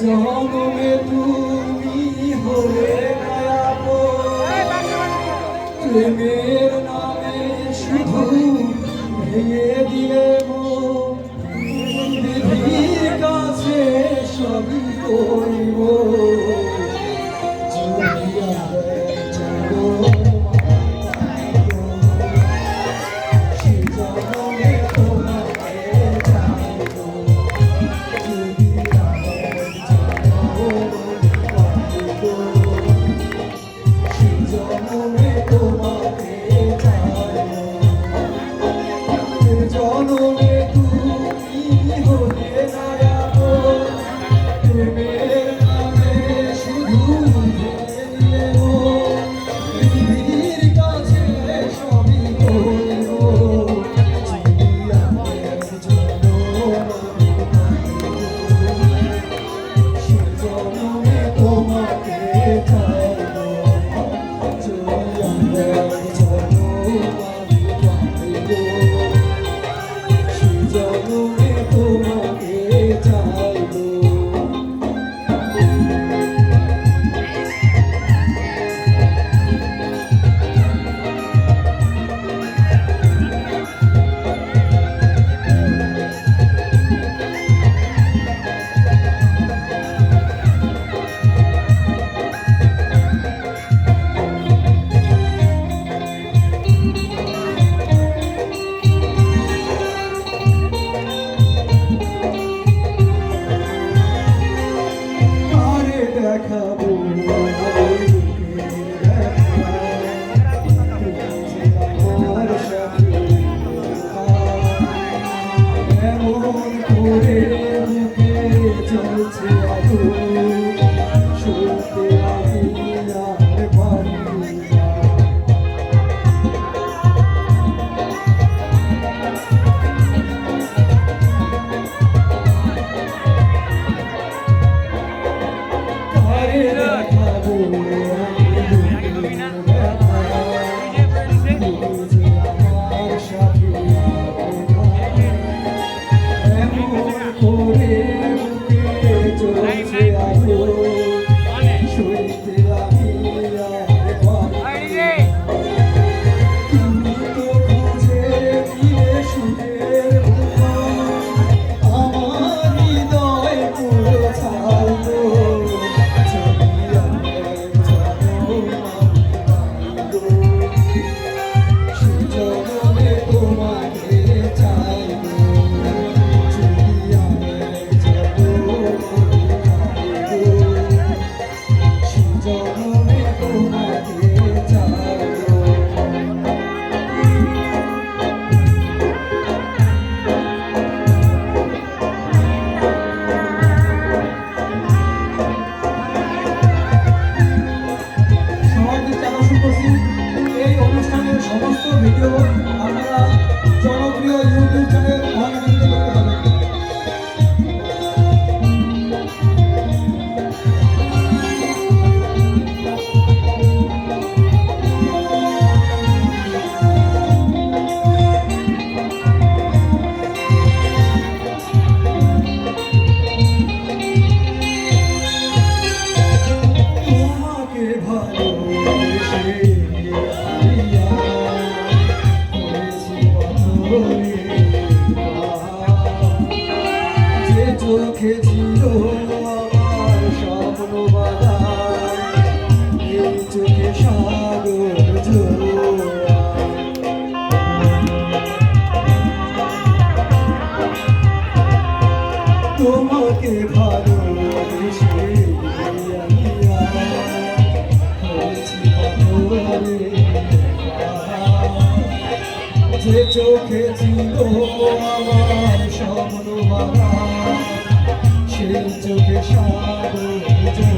জনমে তুমি হলে প্রেমের নামে শুধু ভেঙে back home. Thank you. চোখে ছিল আমার স্বপ্ন বাদায় এই চোখে সাগর ঝোড়া তোমাকে ভালোবেসে যে চোখে ছিল আমার স্বপ্ন বাবা চোখে সাদর